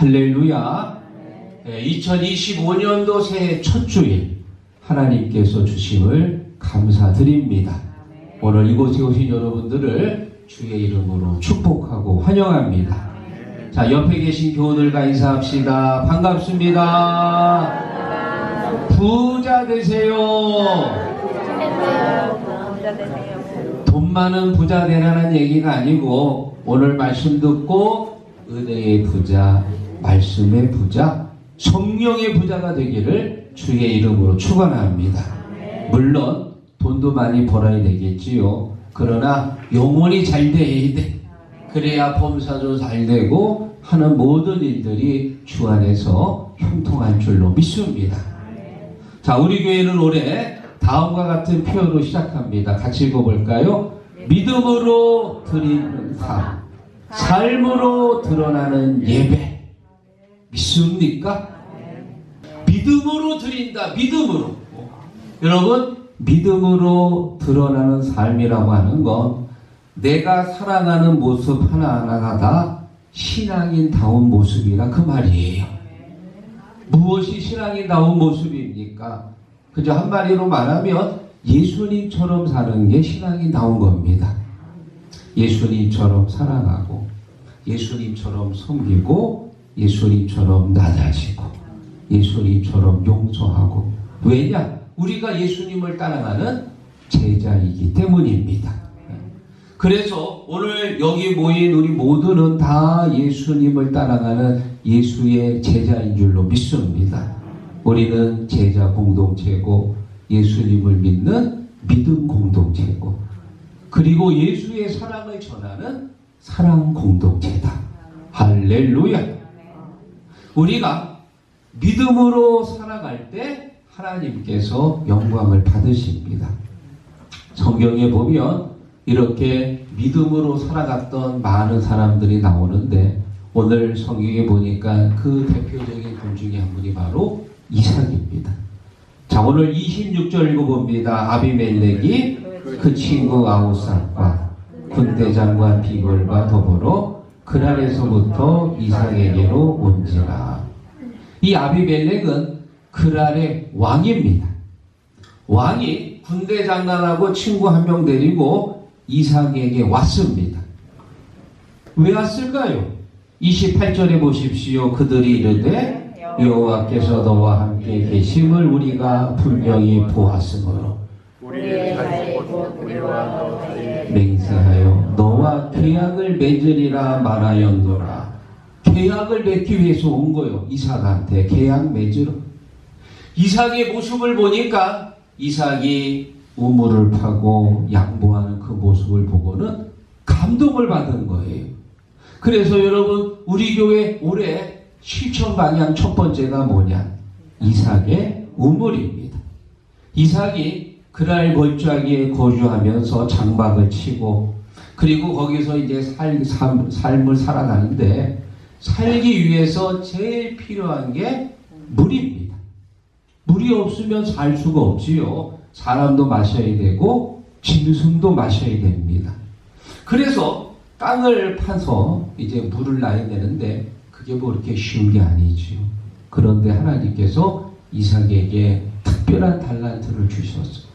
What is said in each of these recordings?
할렐루야. 2025년도 새해 첫 주일 하나님께서 주심을 감사드립니다. 오늘 이곳에 오신 여러분들을 주의 이름으로 축복하고 환영합니다. 자, 옆에 계신 교우들과 인사합시다. 반갑습니다. 부자 되세요. 부자 되세요. 돈 많은 부자 되라는 얘기가 아니고 오늘 말씀 듣고 은혜의 부자, 말씀의 부자, 성령의 부자가 되기를 주의 이름으로 축원합니다. 물론 돈도 많이 벌어야 되겠지요. 그러나 영혼이 잘 돼야 돼. 그래야 범사도 잘 되고 하는 모든 일들이 주 안에서 형통할 줄로 믿습니다. 자, 우리 교회는 올해 다음과 같은 표현으로 시작합니다. 같이 읽어볼까요? 믿음으로 드리는 삶, 삶으로 드러나는 예배. 믿습니까? 믿음으로 드린다, 믿음으로. 여러분, 믿음으로 드러나는 삶이라고 하는 건 내가 살아가는 모습 하나하나가 다 신앙인다운 모습이라 그 말이에요. 무엇이 신앙인다운 모습입니까? 그저 한마디로 말하면 예수님처럼 사는 게 신앙인다운 겁니다. 예수님처럼 살아가고 예수님처럼 섬기고 예수님처럼 낮아지고 예수님처럼 용서하고 왜냐? 우리가 예수님을 따라가는 제자이기 때문입니다. 그래서 오늘 여기 모인 우리 모두는 다 예수님을 따라가는 예수의 제자인 줄로 믿습니다. 우리는 제자 공동체고 예수님을 믿는 믿음 공동체고 그리고 예수의 사랑을 전하는 사랑 공동체다. 할렐루야. 우리가 믿음으로 살아갈 때 하나님께서 영광을 받으십니다. 성경에 보면 이렇게 믿음으로 살아갔던 많은 사람들이 나오는데 오늘 성경에 보니까 그 대표적인 분 중에 한 분이 바로 이삭입니다. 자 오늘 26절 읽어봅니다. 아비멜렉이 그 친구 아우삭과 군대 장관 비걸과 더불어 그날에서부터 이삭에게로 온지라. 이 아비멜렉은 그날의 왕입니다. 왕이 군대 장관하고 친구 한 명 데리고 이삭에게 왔습니다. 왜 왔을까요? 28절에 보십시오. 그들이 이르되 여호와께서 너와 함께 계심을 우리가 분명히 보았으므로 맹세하여 계약을 맺으리라 말하였노라. 계약을 맺기 위해서 온 거요. 이삭한테 계약 맺으러. 이삭의 모습을 보니까 이삭이 우물을 파고 양보하는 그 모습을 보고는 감동을 받은 거예요. 그래서 여러분 우리 교회 올해 실천 방향 첫 번째가 뭐냐? 이삭의 우물입니다. 이삭이 그날 골짜기에 거주하면서 장막을 치고 그리고 거기서 이제 살, 삶, 삶을 살아가는데 살기 위해서 제일 필요한 게 물입니다. 물이 없으면 살 수가 없지요. 사람도 마셔야 되고 짐승도 마셔야 됩니다. 그래서 땅을 파서 이제 물을 놔야 되는데 그게 뭐 그렇게 쉬운 게 아니지요. 그런데 하나님께서 이삭에게 특별한 달란트를 주셨어요.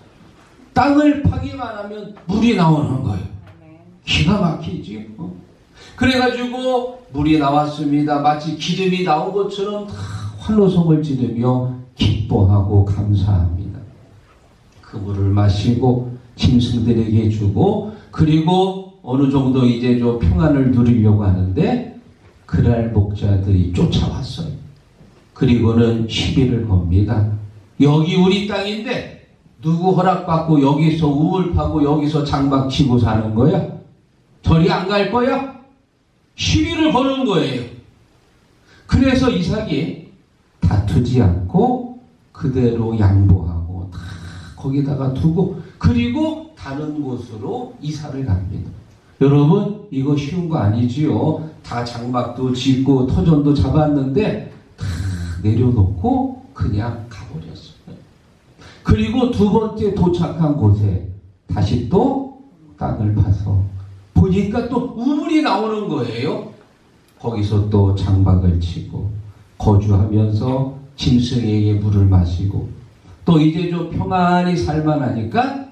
땅을 파기만 하면 물이 나오는 거예요. 기가 막히지. 어? 그래가지고 물이 나왔습니다. 마치 기름이 나온 것처럼 다 환호성을 지르며 기뻐하고 감사합니다. 그 물을 마시고 짐승들에게 주고 그리고 어느 정도 이제 좀 평안을 누리려고 하는데 그날 목자들이 쫓아왔어요. 그리고는 시비를 겁니다. 여기 우리 땅인데 누구 허락받고 여기서 우물 파고 여기서 장막 치고 사는 거야? 저리 안갈 거야? 시비를 거는 거예요. 그래서 이삭이 다투지 않고 그대로 양보하고 다 거기다가 두고 그리고 다른 곳으로 이사를 갑니다. 여러분 이거 쉬운 거 아니지요? 다 장막도 짓고 터전도 잡았는데 다 내려놓고 그냥 가버렸어요. 그리고 두 번째 도착한 곳에 다시 또 땅을 파서 보니까 또 우물이 나오는 거예요. 거기서 또 장박을 치고 거주하면서 짐승에게 물을 마시고 또 이제 좀 평안히 살만하니까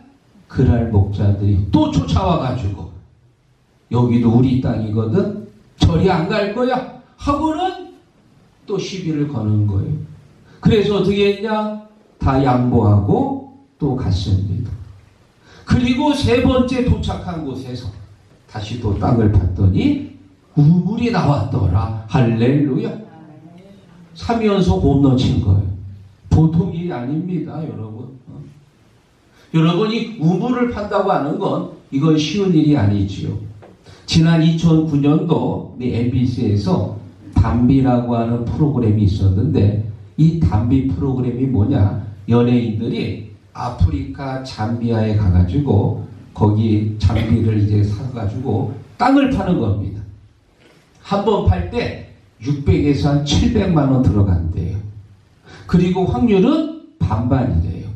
그랄 목자들이 또 쫓아와 가지고 여기도 우리 땅이거든 저리 안 갈 거야 하고는 또 시비를 거는 거예요. 그래서 어떻게 했냐? 다 양보하고 또 갔습니다. 그리고 세 번째 도착한 곳에서 다시 또 땅을 팠더니 우물이 나왔더라. 할렐루야. 3연속 홈런 친 거예요. 보통 일이 아닙니다, 여러분. 어? 여러분이 우물을 판다고 하는 건 이건 쉬운 일이 아니지요. 지난 2009년도 MBC에서 담비라고 하는 프로그램이 있었는데 이 담비 프로그램이 뭐냐? 연예인들이 아프리카 잠비아에 가가지고 거기 장비를 이제 사가지고 땅을 파는 겁니다. 한 번 팔 때 600에서 한 700만 원 들어간대요. 그리고 확률은 반반이래요.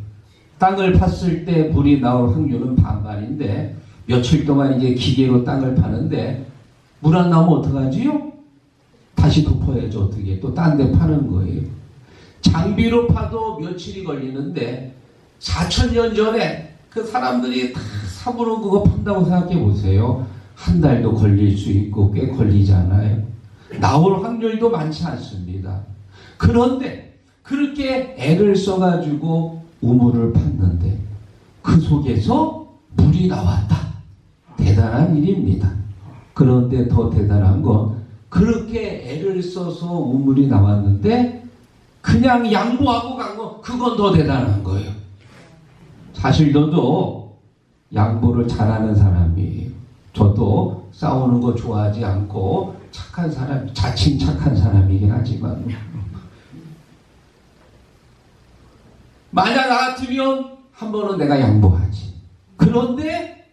땅을 팠을 때 물이 나올 확률은 반반인데 며칠 동안 이제 기계로 땅을 파는데 물 안 나오면 어떡하지요? 다시 덮어야죠 어떻게 또 딴 데 파는 거예요. 장비로 파도 며칠이 걸리는데 4천 년 전에 그 사람들이 다 삽으로 그거 판다고 생각해 보세요. 한 달도 걸릴 수 있고 꽤 걸리잖아요. 나올 확률도 많지 않습니다. 그런데 그렇게 애를 써가지고 우물을 팠는데 그 속에서 물이 나왔다. 대단한 일입니다. 그런데 더 대단한 건 그렇게 애를 써서 우물이 나왔는데 그냥 양보하고 간 거 그건 더 대단한 거예요. 사실 저도 양보를 잘하는 사람이에요. 저도 싸우는 거 좋아하지 않고 착한 사람, 자칭 착한 사람이긴 하지만 만약 나 같으면 한 번은 내가 양보하지. 그런데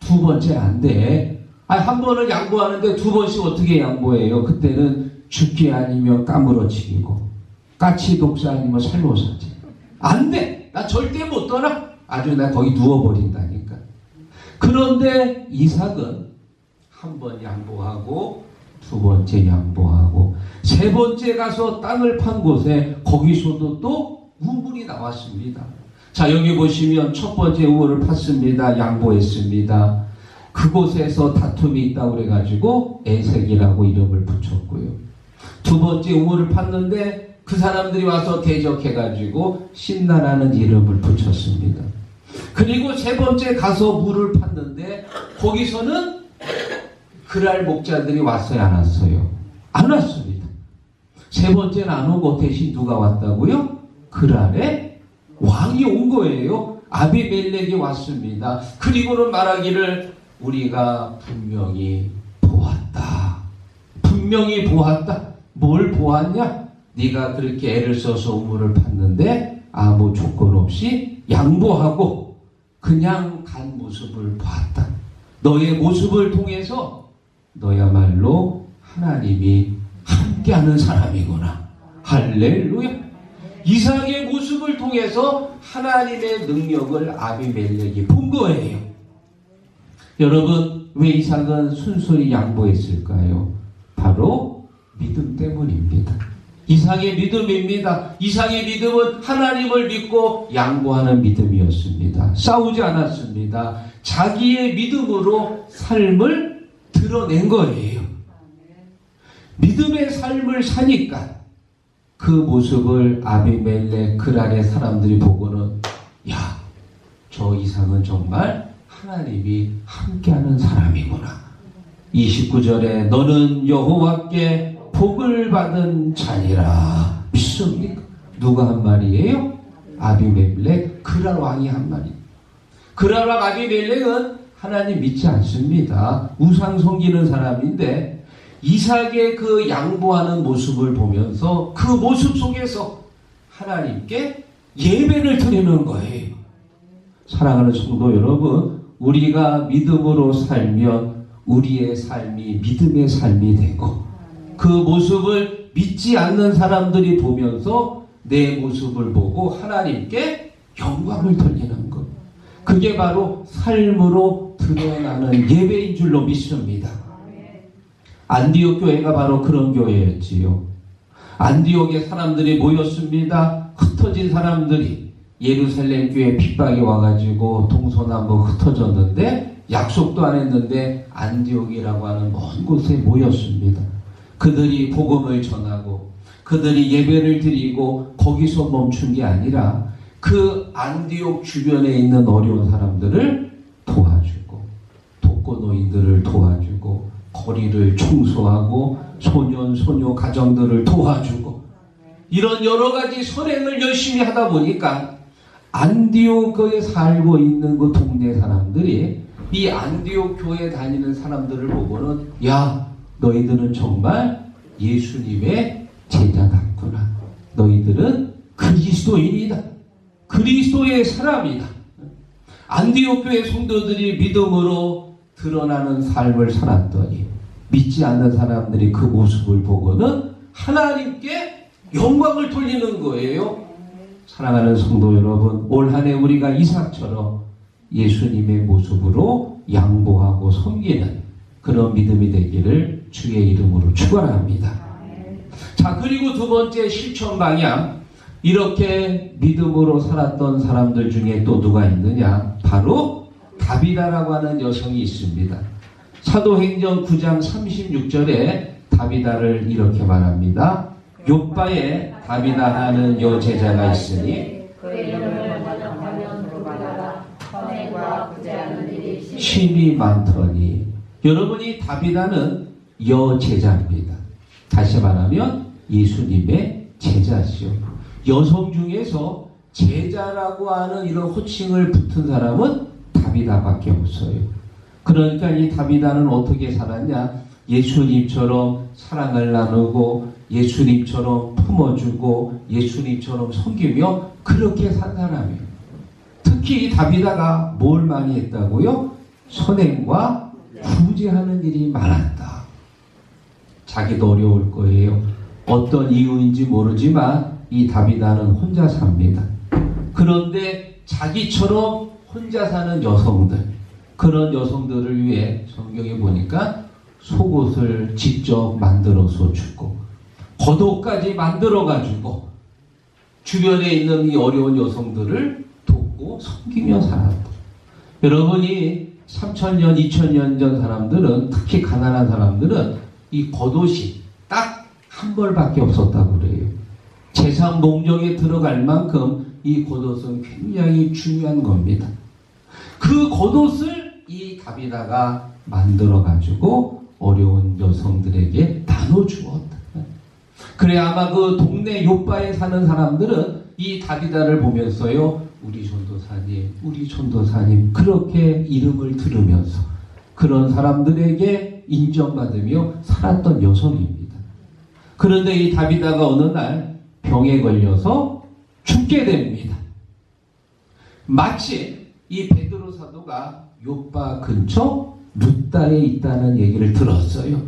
두 번째 안 돼. 아, 한 번은 양보하는데 두 번씩 어떻게 양보해요? 그때는 죽기 아니면 까무러치기고 까치 독사 아니면 살모사지. 안 돼. 나 절대 못 떠나. 아주 나 거기 누워버린다니까. 그런데 이삭은 한 번 양보하고 두 번째 양보하고 세 번째 가서 땅을 판 곳에 거기서도 또 우물이 나왔습니다. 자 여기 보시면 첫 번째 우물을 팠습니다. 양보했습니다. 그곳에서 다툼이 있다고 그래가지고 에색이라고 이름을 붙였고요. 두 번째 우물을 팠는데 그 사람들이 와서 대적해가지고 신나라는 이름을 붙였습니다. 그리고 세 번째 가서 물을 팠는데 거기서는 그랄 목자들이 왔어요, 안 왔어요? 안 왔습니다. 세 번째는 안 오고 대신 누가 왔다고요? 그랄의 왕이 온 거예요. 아비멜렉이 왔습니다. 그리고는 말하기를 우리가 분명히 보았다. 분명히 보았다. 뭘 보았냐? 네가 그렇게 애를 써서 우물을 팠는데 아무 조건 없이 양보하고 그냥 간 모습을 봤다. 너의 모습을 통해서 너야말로 하나님이 함께하는 사람이구나. 할렐루야. 이삭의 모습을 통해서 하나님의 능력을 아비멜렉이 본 거예요. 여러분, 왜 이삭은 순순히 양보했을까요? 바로 믿음 때문입니다. 이삭의 믿음입니다. 이삭의 믿음은 하나님을 믿고 양보하는 믿음이었습니다. 싸우지 않았습니다. 자기의 믿음으로 삶을 드러낸 거예요. 믿음의 삶을 사니까 그 모습을 아비멜렉 그랄의 사람들이 보고는 야, 저 이상은 정말 하나님이 함께하는 사람이구나. 29절에 너는 여호와께 복을 받은 자니라 믿습니까? 누가 한 말이에요? 아비멜렉 그랄 왕이 한 말이. 그랄 왕 아비멜렉은 하나님 믿지 않습니다. 우상 섬기는 사람인데 이삭의 그 양보하는 모습을 보면서 그 모습 속에서 하나님께 예배를 드리는 거예요. 사랑하는 성도 여러분, 우리가 믿음으로 살면 우리의 삶이 믿음의 삶이 되고 그 모습을 믿지 않는 사람들이 보면서 내 모습을 보고 하나님께 영광을 돌리는 것. 그게 바로 삶으로 드러나는 예배인 줄로 믿습니다. 안디옥 교회가 바로 그런 교회였지요. 안디옥에 사람들이 모였습니다. 흩어진 사람들이 예루살렘 교회 핍박이 와가지고 동서남북 흩어졌는데 약속도 안 했는데 안디옥이라고 하는 먼 곳에 모였습니다. 그들이 복음을 전하고 그들이 예배를 드리고 거기서 멈춘 게 아니라 그 안디옥 주변에 있는 어려운 사람들을 도와주고 독거노인들을 도와주고 거리를 청소하고 소년 소녀 가정들을 도와주고 이런 여러 가지 선행을 열심히 하다 보니까 안디옥에 살고 있는 그 동네 사람들이 이 안디옥 교회 다니는 사람들을 보고는 야 너희들은 정말 예수님의 제자답구나. 너희들은 그리스도인이다. 그리스도의 사람이다. 안디옥 교회 성도들이 믿음으로 드러나는 삶을 살았더니 믿지 않는 사람들이 그 모습을 보고는 하나님께 영광을 돌리는 거예요. 사랑하는 성도 여러분, 올 한해 우리가 이삭처럼 예수님의 모습으로 양보하고 섬기는 그런 믿음이 되기를 주의 이름으로 축원합니다. 자, 그리고 두 번째 실천 방향. 이렇게 믿음으로 살았던 사람들 중에 또 누가 있느냐? 바로 다비다라고 하는 여성이 있습니다. 사도행전 9장 36절에 다비다를 이렇게 말합니다. 요바에 다비다라는 여 제자가 있으니 그 이름을 번역하면 부르다가 선행과 구제하는 일이 심 힘이 많더니 여러분이 다비다는 여제자입니다. 다시 말하면 예수님의 제자시요. 여성 중에서 제자라고 하는 이런 호칭을 붙은 사람은 다비다밖에 없어요. 그러니까 이 다비다는 어떻게 살았냐? 예수님처럼 사랑을 나누고 예수님처럼 품어주고 예수님처럼 섬기며 그렇게 산 사람이에요. 특히 이 다비다가 뭘 많이 했다고요? 선행과 구제하는 일이 많았다. 자기도 어려울 거예요. 어떤 이유인지 모르지만 이 다비다는 혼자 삽니다. 그런데 자기처럼 혼자 사는 여성들, 그런 여성들을 위해 성경에 보니까 속옷을 직접 만들어서 주고, 겉옷까지 만들어가지고, 주변에 있는 이 어려운 여성들을 돕고 섬기며 살았다. 여러분이 3천년, 2천년 전 사람들은, 특히 가난한 사람들은 이 겉옷이 딱 한 벌밖에 없었다고 그래요. 재산 목록에 들어갈 만큼 이 겉옷은 굉장히 중요한 겁니다. 그 겉옷을 이 다비다가 만들어 가지고 어려운 여성들에게 나눠 주었다. 그래 아마 그 동네 요바에 사는 사람들은 이 다비다를 보면서요, 우리 전도사님, 우리 전도사님 그렇게 이름을 들으면서 그런 사람들에게 인정받으며 살았던 여성입니다. 그런데 이 다비다가 어느 날 병에 걸려서 죽게 됩니다. 마치 이 베드로 사도가 요바 근처 루다에 있다는 얘기를 들었어요.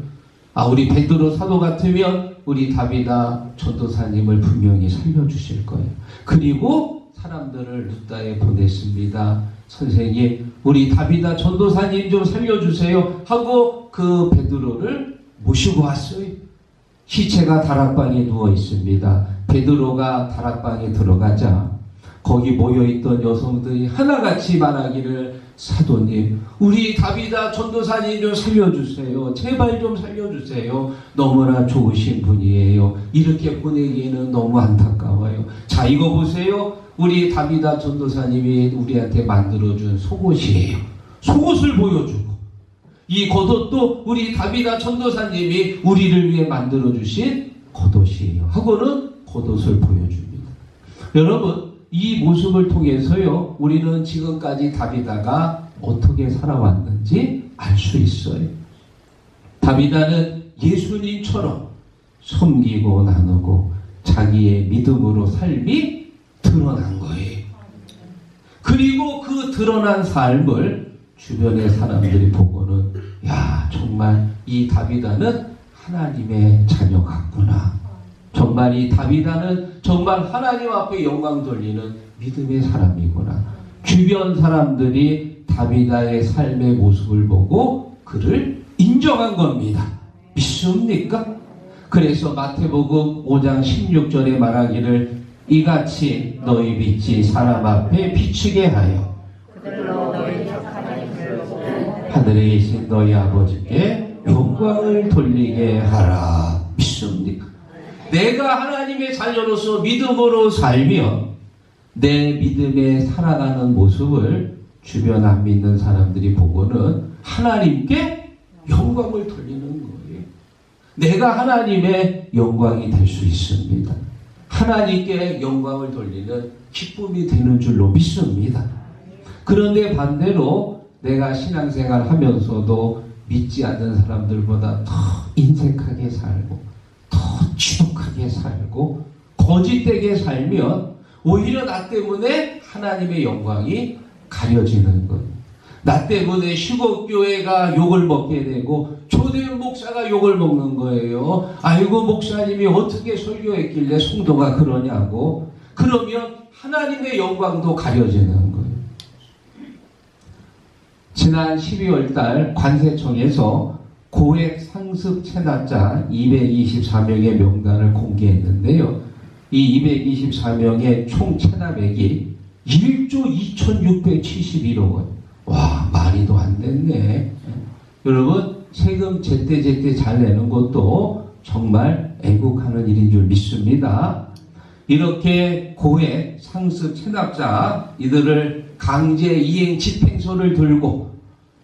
아, 우리 베드로 사도 같으면 우리 다비다 전도사님을 분명히 살려주실 거예요. 그리고 사람들을 루다에 보냈습니다. 선생님, 우리 다비다 전도사님 좀 살려주세요. 하고 그 베드로를 모시고 왔어요. 시체가 다락방에 누워 있습니다. 베드로가 다락방에 들어가자 거기 모여있던 여성들이 하나같이 말하기를 사도님 우리 다비다 전도사님 좀 살려주세요. 제발 좀 살려주세요. 너무나 좋으신 분이에요. 이렇게 보내기에는 너무 안타까워요. 자 이거 보세요. 우리 다비다 전도사님이 우리한테 만들어준 속옷이에요. 속옷을 보여주고 이 겉옷도 우리 다비다 전도사님이 우리를 위해 만들어 주신 겉옷이에요. 하고는 겉옷을 보여줍니다. 여러분, 이 모습을 통해서요, 우리는 지금까지 다비다가 어떻게 살아왔는지 알 수 있어요. 다비다는 예수님처럼 섬기고 나누고 자기의 믿음으로 삶이 드러난 거예요. 그리고 그 드러난 삶을 주변의 사람들이 보고는 야 정말 이 다비다는 하나님의 자녀 같구나. 정말 이 다비다는 정말 하나님 앞에 영광 돌리는 믿음의 사람이구나. 주변 사람들이 다비다의 삶의 모습을 보고 그를 인정한 겁니다. 믿습니까? 그래서 마태복음 5장 16절에 말하기를 이같이 너희 빛이 사람 앞에 비추게 하여 그들로 너희 착한 일을 보고 하늘에 계신 너희 아버지께 영광을 돌리게 하라. 믿습니까? 내가 하나님의 자녀로서 믿음으로 살면 내 믿음에 살아가는 모습을 주변 안 믿는 사람들이 보고는 하나님께 영광을 돌리는 거예요. 내가 하나님의 영광이 될 수 있습니다. 하나님께 영광을 돌리는 기쁨이 되는 줄로 믿습니다. 그런데 반대로 내가 신앙생활 하면서도 믿지 않는 사람들보다 더 인색하게 살고 더 지독하게 살고 거짓되게 살면 오히려 나 때문에 하나님의 영광이 가려지는 것. 나 때문에 시국교회가 욕을 먹게 되고 초대형 목사가 욕을 먹는 거예요. 아이고 목사님이 어떻게 설교했길래 성도가 그러냐고. 그러면 하나님의 영광도 가려지는 거예요. 지난 12월 달 관세청에서 고액 상습 체납자 224명의 명단을 공개했는데요. 이 224명의 총 체납액이 1조 2671억 원. 와, 말이도 안 됐네. 여러분, 세금 제때제때 잘 내는 것도 정말 애국하는 일인 줄 믿습니다. 이렇게 고액 상습 체납자 이들을 강제 이행 집행소를 들고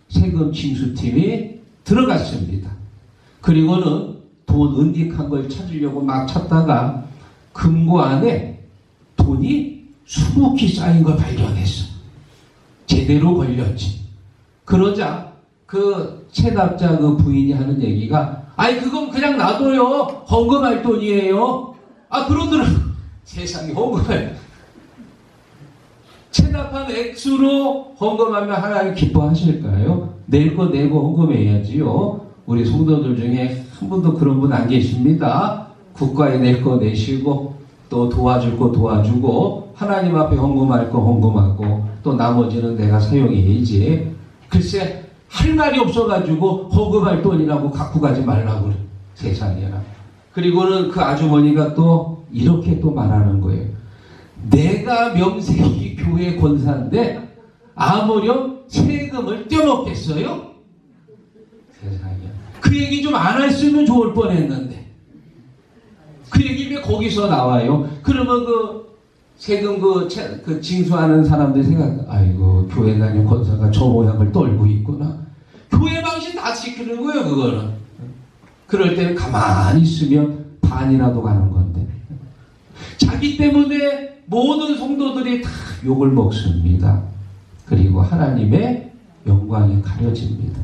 세금 징수팀이 들어갔습니다. 그리고는 돈 은닉한 걸 찾으려고 막 찾다가 금고 안에 돈이 수북히 쌓인 걸 발견했어. 제대로 걸렸지. 그러자 그 체납자 그 부인이 하는 얘기가 아니 그건 그냥 놔둬요. 헌금할 돈이에요. 아 그러더라고. 세상에 헌금할 체납한 액수로 헌금하면 하나님 기뻐하실까요? 낼 거 내고 헌금해야지요. 우리 성도들 중에 한 분도 그런 분 안 계십니다. 국가에 낼 거 내시고 또 도와줄 거 도와주고 하나님 앞에 헌금할 거 헌금하고 또 나머지는 내가 사용해야지. 글쎄 할 말이 없어가지고 헌금할 돈이라고 갖고 가지 말라고. 세상에나. 그리고는 그 아주머니가 또 이렇게 또 말하는 거예요. 내가 명색이 교회 권사인데 아무렴 세금을 떼먹겠어요? 세상에. 그 얘기 좀 안 했으면 좋을 뻔했는데. 그 얘기 왜 거기서 나와요? 그러면 그 세금 그, 채- 그 징수하는 사람들 생각, 아이고 교회 다니는 권사가 저 모양을 떨고 있구나. 교회 방식 다 지키는 거예요, 그거는. 그럴 때는 가만히 있으면 반이라도 가는 건데. 자기 때문에 모든 성도들이 다 욕을 먹습니다. 그리고 하나님의 영광이 가려집니다.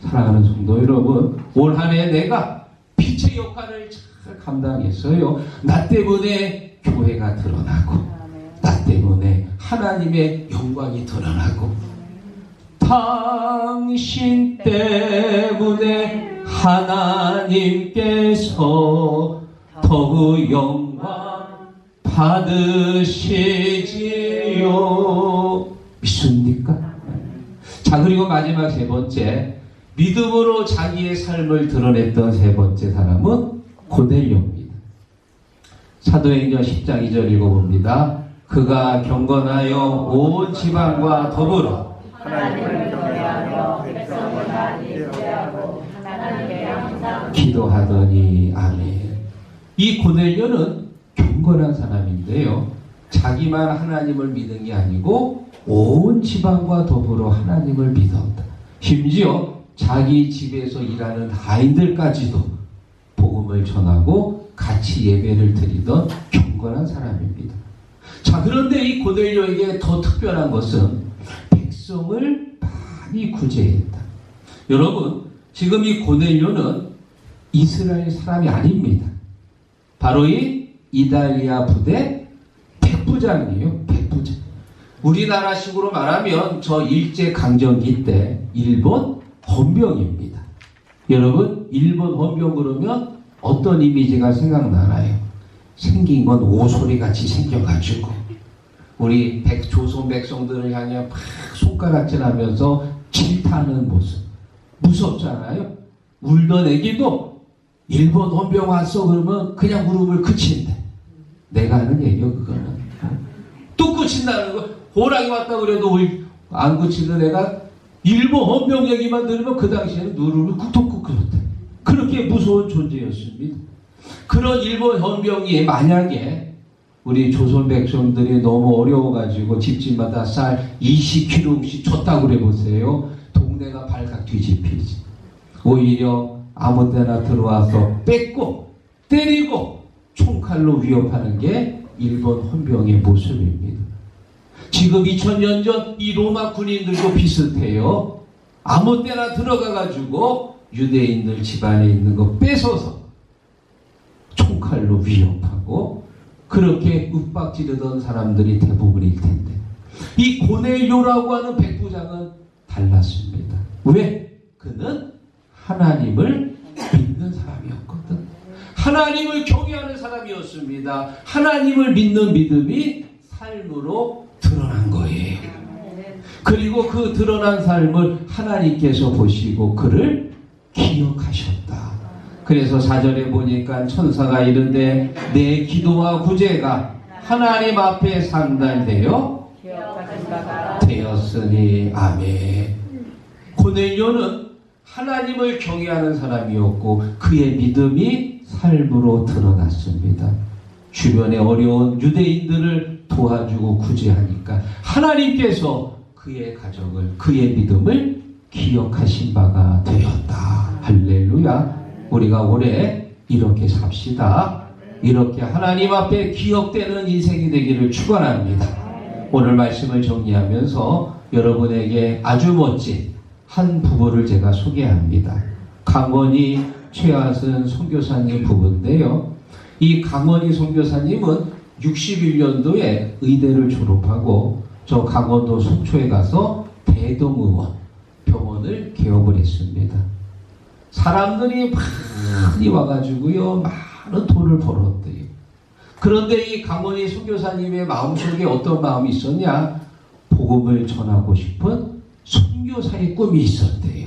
사랑하는 성도 여러분, 올 한 해 내가 빛의 역할을 잘 감당했어요. 나 때문에 교회가 드러나고, 나 때문에 하나님의 영광이 드러나고, 당신 때문에 하나님께서 더욱 영광 받으시지요. 믿습니까? 자, 그리고 마지막 세 번째. 믿음으로 자기의 삶을 드러냈던 세 번째 사람은 고넬료입니다. 사도행전 10장 2절 읽어봅니다. 그가 경건하여 온 지방과 더불어 기도하더니 아멘. 이 고넬료는 사람인데요. 자기만 하나님을 믿은 게 아니고 온 지방과 더불어 하나님을 믿었다. 심지어 자기 집에서 일하는 하인들까지도 복음을 전하고 같이 예배를 드리던 경건한 사람입니다. 자, 그런데 이 고넬료에게 더 특별한 것은 백성을 많이 구제했다. 여러분, 지금 이 고넬료는 이스라엘 사람이 아닙니다. 바로 이 이달리아 부대 백부장이에요. 백부장. 우리나라식으로 말하면 저 일제 강점기 때 일본 헌병입니다. 여러분 일본 헌병 그러면 어떤 이미지가 생각나나요? 생긴 건 오소리 같이 생겨가지고 우리 백, 조선 백성들을 향해 막 손가락질하면서 질타하는 모습 무섭잖아요. 울던 애기도 일본 헌병 왔어 그러면 그냥 무릎을 그친대. 내가 하는 얘기야 그거는. 또 그친다는 거. 호랑이 왔다 그래도 안 그치는 애가 일본 헌병 얘기만 들으면 그 당시에는 꾹꾹꾹 끓였대. 그렇게 무서운 존재였습니다. 그런 일본 헌병이 만약에 우리 조선 백성들이 너무 어려워가지고 집집마다 쌀 20kg씩 줬다 그래 보세요. 동네가 발칵 뒤집히지. 오히려 아무 때나 들어와서 뺏고 때리고 총칼로 위협하는 게 일본 헌병의 모습입니다. 지금 2000년 전 이 로마 군인들도 비슷해요. 아무 때나 들어가가지고 유대인들 집안에 있는 거 뺏어서 총칼로 위협하고 그렇게 윽박 지르던 사람들이 대부분일 텐데 이 고넬료라고 하는 백부장은 달랐습니다. 왜? 그는 하나님을 믿는 사람이었거든. 하나님을 경외하는 사람이었습니다. 하나님을 믿는 믿음이 삶으로 드러난 거예요. 그리고 그 드러난 삶을 하나님께서 보시고 그를 기억하셨다. 그래서 사절에 보니까 천사가 이른데 내 기도와 구제가 하나님 앞에 상달되어 되었으니 아멘. 고넬료는 하나님을 경외하는 사람이었고 그의 믿음이 삶으로 드러났습니다. 주변에 어려운 유대인들을 도와주고 구제하니까 하나님께서 그의 가정을 그의 믿음을 기억하신 바가 되었다. 할렐루야. 우리가 올해 이렇게 삽시다. 이렇게 하나님 앞에 기억되는 인생이 되기를 축원합니다. 오늘 말씀을 정리하면서 여러분에게 아주 멋진 한 부부를 제가 소개합니다. 강원이 최하선 선교사님 부부인데요. 이 강원이 선교사님은 61년도에 의대를 졸업하고 저 강원도 속초에 가서 대동의원 병원을 개업을 했습니다. 사람들이 많이 와가지고요 많은 돈을 벌었대요. 그런데 이 강원희 선교사님의 마음속에 어떤 마음이 있었냐? 복음을 전하고 싶은 선교사의 꿈이 있었대요.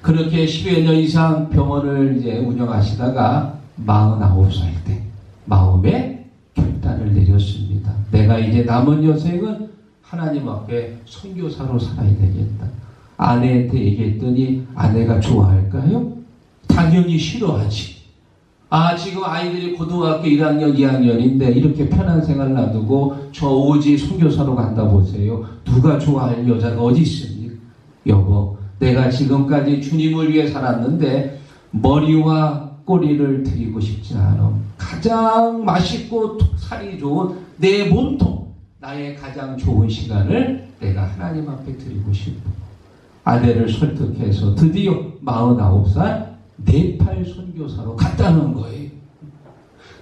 그렇게 10여 년 이상 병원을 이제 운영하시다가 49살 때 마음에 결단을 내렸습니다. 내가 이제 남은 여생은 하나님 앞에 선교사로 살아야 되겠다. 아내한테 얘기했더니 아내가 좋아할까요? 당연히 싫어하지. 아, 지금 아이들이 고등학교 1학년, 2학년인데 이렇게 편한 생활 놔두고 저 오지 선교사로 간다 보세요. 누가 좋아할 여자가 어디 있습니까? 여보, 내가 지금까지 주님을 위해 살았는데 머리와 꼬리를 드리고 싶지 않아. 가장 맛있고 살이 좋은 내 몸통, 나의 가장 좋은 시간을 내가 하나님 앞에 드리고 싶어. 아내를 설득해서 드디어 49살 네팔 선교사로 갔다는 거예요.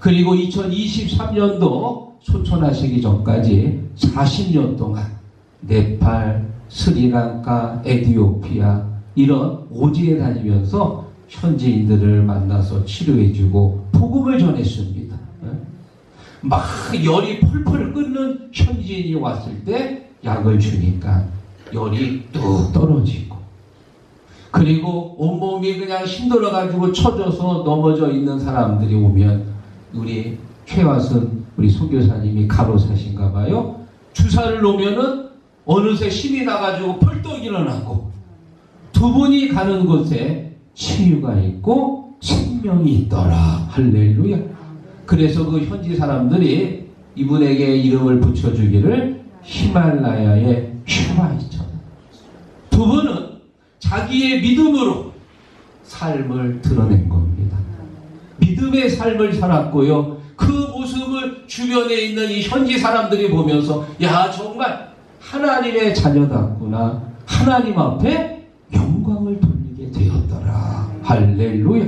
그리고 2023년도 소천하시기 전까지 40년 동안 네팔, 스리랑카, 에티오피아 이런 오지에 다니면서 현지인들을 만나서 치료해주고 복음을 전했습니다. 예? 막 열이 펄펄 끓는 현지인이 왔을 때 약을 주니까 열이 뚝 떨어지고 그리고 온몸이 그냥 힘들어가지고 처져서 넘어져 있는 사람들이 오면 우리 최화선 우리 소교사님이 가로사신가 봐요. 주사를 놓으면은 어느새 힘이 나가지고 펄떡 일어나고 두 분이 가는 곳에 치유가 있고 생명이 있더라. 할렐루야. 그래서 그 현지 사람들이 이분에게 이름을 붙여주기를 히말라야의 슈바이처. 두 분은 자기의 믿음으로 삶을 드러낸 겁니다. 믿음의 삶을 살았고요. 그 모습을 주변에 있는 이 현지 사람들이 보면서 야 정말 하나님의 자녀답구나. 하나님 앞에 할렐루야.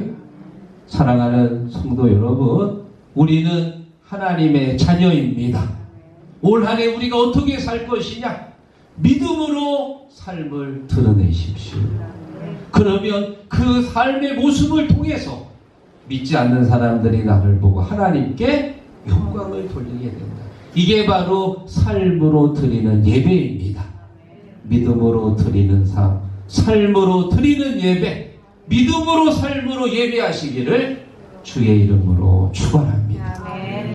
사랑하는 성도 여러분, 우리는 하나님의 자녀입니다. 올 한해 우리가 어떻게 살 것이냐? 믿음으로 삶을 드러내십시오. 그러면 그 삶의 모습을 통해서 믿지 않는 사람들이 나를 보고 하나님께 영광을 돌리게 된다. 이게 바로 삶으로 드리는 예배입니다. 믿음으로 드리는 삶, 삶으로 드리는 예배. 믿음으로 삶으로 예배하시기를 주의 이름으로 축원합니다.